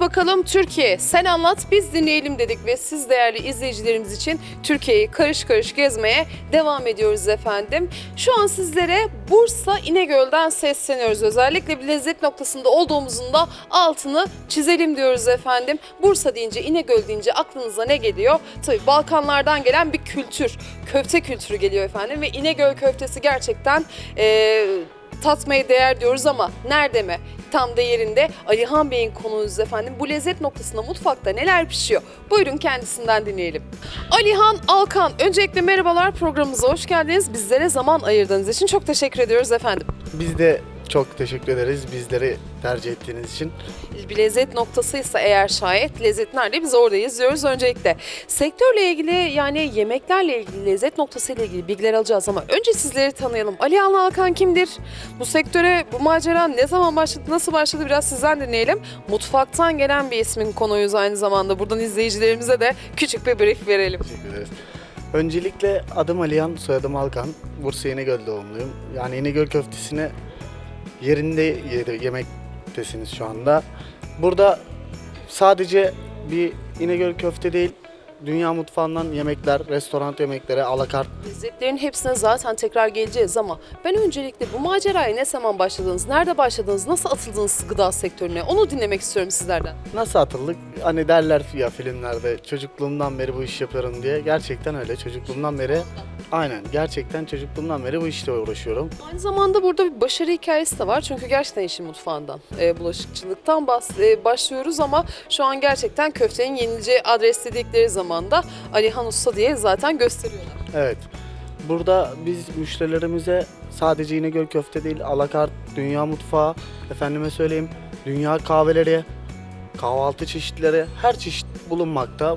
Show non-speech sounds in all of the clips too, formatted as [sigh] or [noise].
bakalım Türkiye. Sen anlat biz dinleyelim dedik ve siz değerli izleyicilerimiz için Türkiye'yi karış karış gezmeye devam ediyoruz efendim. Şu an sizlere Bursa İnegöl'den sesleniyoruz. Özellikle bir lezzet noktasında olduğumuzun da altını çizelim diyoruz efendim. Bursa deyince İnegöl deyince aklınıza ne geliyor? Tabii Balkanlardan gelen bir kültür. Köfte kültürü geliyor efendim ve İnegöl köftesi gerçekten eee tatmaya değer diyoruz ama nerede mi? Tam da yerinde Alihan Bey'in konuğuyuz efendim. Bu lezzet noktasında mutfakta neler pişiyor? Buyurun kendisinden dinleyelim. Alihan Alkan, öncelikle merhabalar programımıza hoş geldiniz. Bizlere zaman ayırdığınız için çok teşekkür ediyoruz efendim. Biz de çok teşekkür ederiz bizleri tercih ettiğiniz için. Bir lezzet noktasıysa eğer şayet lezzet nerede biz orada izliyoruz öncelikle. Sektörle ilgili yani yemeklerle ilgili lezzet noktasıyla ilgili bilgiler alacağız ama önce sizleri tanıyalım. Alihan Alkan kimdir? Bu sektöre bu macera ne zaman başladı, nasıl başladı biraz sizden dinleyelim. Mutfaktan gelen bir ismin konuğuyuz aynı zamanda. Buradan izleyicilerimize de küçük bir brief verelim. Teşekkür ederiz. Öncelikle adım Alihan, soyadım Alkan. Bursa İnegöl doğumluyum. Yani İnegöl köftesini yerinde yedi- yemektesiniz şu anda. Burada sadece bir İnegöl köfte değil, dünya mutfağından yemekler, restoran yemekleri, alakart Lezzetlerin hepsine zaten tekrar geleceğiz ama ben öncelikle bu maceraya ne zaman başladınız, nerede başladınız, nasıl atıldınız gıda sektörüne onu dinlemek istiyorum sizlerden. Nasıl atıldık? Hani derler ya filmlerde çocukluğumdan beri bu iş yapıyorum diye. Gerçekten öyle. Çocukluğumdan beri aynen gerçekten çocukluğumdan beri bu işle uğraşıyorum. Aynı zamanda burada bir başarı hikayesi de var çünkü gerçekten işin mutfağından, e, bulaşıkçılıktan bas- e, başlıyoruz ama şu an gerçekten köftenin yenileceği adres dedikleri zaman da Alihan Usta diye zaten gösteriyorlar. Evet. Burada biz müşterilerimize sadece İnegöl köfte değil, alakart, dünya mutfağı, efendime söyleyeyim, dünya kahveleri, kahvaltı çeşitleri, her çeşit bulunmakta.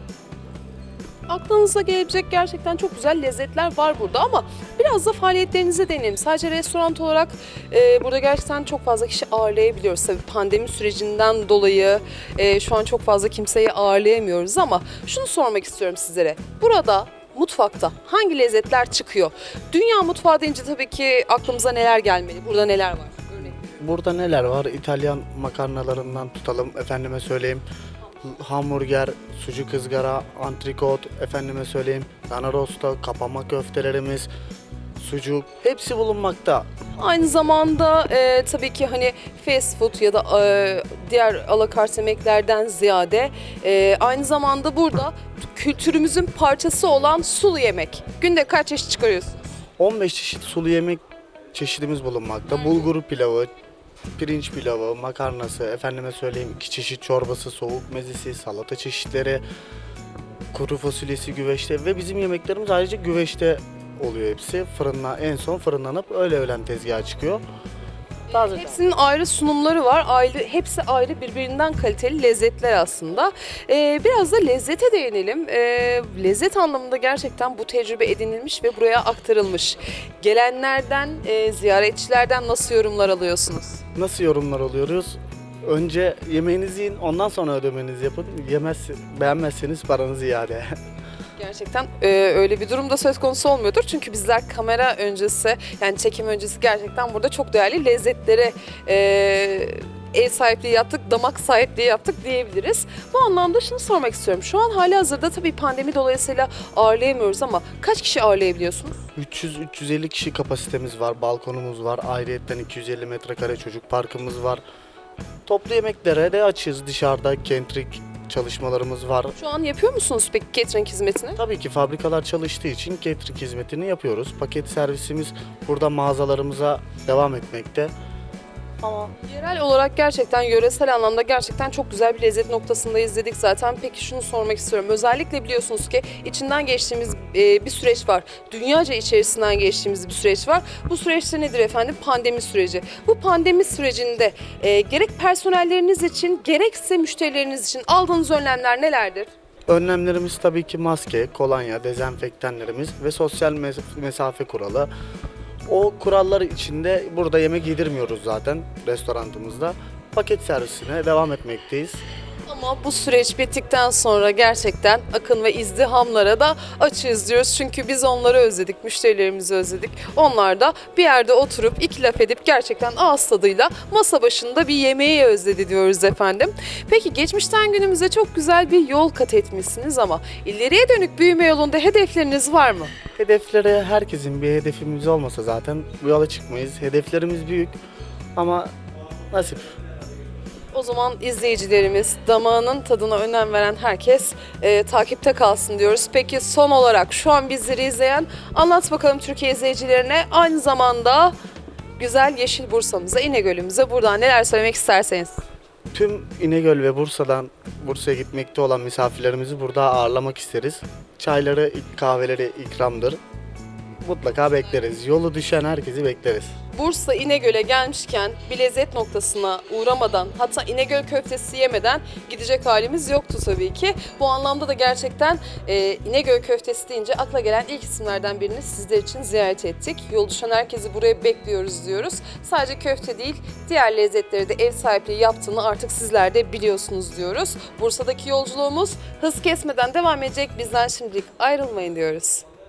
Aklınıza gelebilecek gerçekten çok güzel lezzetler var burada ama biraz da faaliyetlerinize değinelim. Sadece restoran olarak e, burada gerçekten çok fazla kişi ağırlayabiliyoruz. Tabii pandemi sürecinden dolayı e, şu an çok fazla kimseyi ağırlayamıyoruz ama şunu sormak istiyorum sizlere. Burada mutfakta hangi lezzetler çıkıyor? Dünya mutfağı deyince tabii ki aklımıza neler gelmeli? Burada neler var? Örnek. Burada neler var? İtalyan makarnalarından tutalım, efendime söyleyeyim. Hamburger, sucuk ızgara, antrikot, efendime söyleyeyim. Dana rosto, kapama köftelerimiz, sucuk hepsi bulunmakta. Aynı zamanda e, tabii ki hani fast food ya da e, diğer alakart yemeklerden ziyade e, aynı zamanda burada kültürümüzün parçası olan sulu yemek. Günde kaç çeşit çıkarıyorsun? 15 çeşit sulu yemek çeşidimiz bulunmakta. Bulgur pilavı, pirinç pilavı, makarnası, efendime söyleyeyim iki çeşit çorbası, soğuk mezesi, salata çeşitleri, kuru fasulyesi güveçte ve bizim yemeklerimiz ayrıca güveçte oluyor hepsi. Fırınla en son fırınlanıp öyle öğlen tezgaha çıkıyor. Taze Hepsinin ayrı sunumları var. Ayrı, hepsi ayrı birbirinden kaliteli lezzetler aslında. E, biraz da lezzete değinelim. E, lezzet anlamında gerçekten bu tecrübe edinilmiş ve buraya aktarılmış. Gelenlerden, e, ziyaretçilerden nasıl yorumlar alıyorsunuz? Nasıl yorumlar alıyoruz? Önce yemeğinizi yiyin, ondan sonra ödemenizi yapın. Yemez, beğenmezseniz paranız iade. [laughs] Gerçekten e, öyle bir durum da söz konusu olmuyordur. Çünkü bizler kamera öncesi yani çekim öncesi gerçekten burada çok değerli lezzetlere e, el sahipliği yaptık, damak sahipliği yaptık diyebiliriz. Bu anlamda şunu sormak istiyorum. Şu an hali hazırda tabii pandemi dolayısıyla ağırlayamıyoruz ama kaç kişi ağırlayabiliyorsunuz? 300-350 kişi kapasitemiz var, balkonumuz var, ayrıyetten 250 metrekare çocuk parkımız var. Toplu yemeklere de açığız dışarıda, kentrik çalışmalarımız var. Şu an yapıyor musunuz peki catering hizmetini? Tabii ki fabrikalar çalıştığı için catering hizmetini yapıyoruz. Paket servisimiz burada mağazalarımıza devam etmekte. Ama Yerel olarak gerçekten yöresel anlamda gerçekten çok güzel bir lezzet noktasında izledik zaten. Peki şunu sormak istiyorum. Özellikle biliyorsunuz ki içinden geçtiğimiz e, bir süreç var. Dünyaca içerisinden geçtiğimiz bir süreç var. Bu süreçte nedir efendim? Pandemi süreci. Bu pandemi sürecinde e, gerek personelleriniz için gerekse müşterileriniz için aldığınız önlemler nelerdir? önlemlerimiz tabii ki maske, kolonya, dezenfektanlarımız ve sosyal mes- mesafe kuralı. O kurallar içinde burada yemek yedirmiyoruz zaten restoranımızda. Paket servisine devam etmekteyiz. Ama bu süreç bittikten sonra gerçekten akın ve izdihamlara da açığız diyoruz. Çünkü biz onları özledik, müşterilerimizi özledik. Onlar da bir yerde oturup iki laf edip gerçekten ağız tadıyla masa başında bir yemeği özledi diyoruz efendim. Peki geçmişten günümüze çok güzel bir yol kat etmişsiniz ama ileriye dönük büyüme yolunda hedefleriniz var mı? Hedeflere herkesin bir hedefimiz olmasa zaten bu yola çıkmayız. Hedeflerimiz büyük ama nasip. O zaman izleyicilerimiz, damağının tadına önem veren herkes e, takipte kalsın diyoruz. Peki son olarak şu an bizleri izleyen anlat bakalım Türkiye izleyicilerine aynı zamanda güzel Yeşil Bursa'mıza, İnegöl'ümüze buradan neler söylemek isterseniz. Tüm İnegöl ve Bursa'dan Bursa'ya gitmekte olan misafirlerimizi burada ağırlamak isteriz. Çayları, kahveleri ikramdır. Mutlaka bekleriz. Yolu düşen herkesi bekleriz. Bursa İnegöl'e gelmişken bir lezzet noktasına uğramadan hatta İnegöl köftesi yemeden gidecek halimiz yoktu tabii ki. Bu anlamda da gerçekten e, İnegöl köftesi deyince akla gelen ilk isimlerden birini sizler için ziyaret ettik. Yol düşen herkesi buraya bekliyoruz diyoruz. Sadece köfte değil diğer lezzetleri de ev sahipliği yaptığını artık sizler de biliyorsunuz diyoruz. Bursa'daki yolculuğumuz hız kesmeden devam edecek. Bizden şimdilik ayrılmayın diyoruz.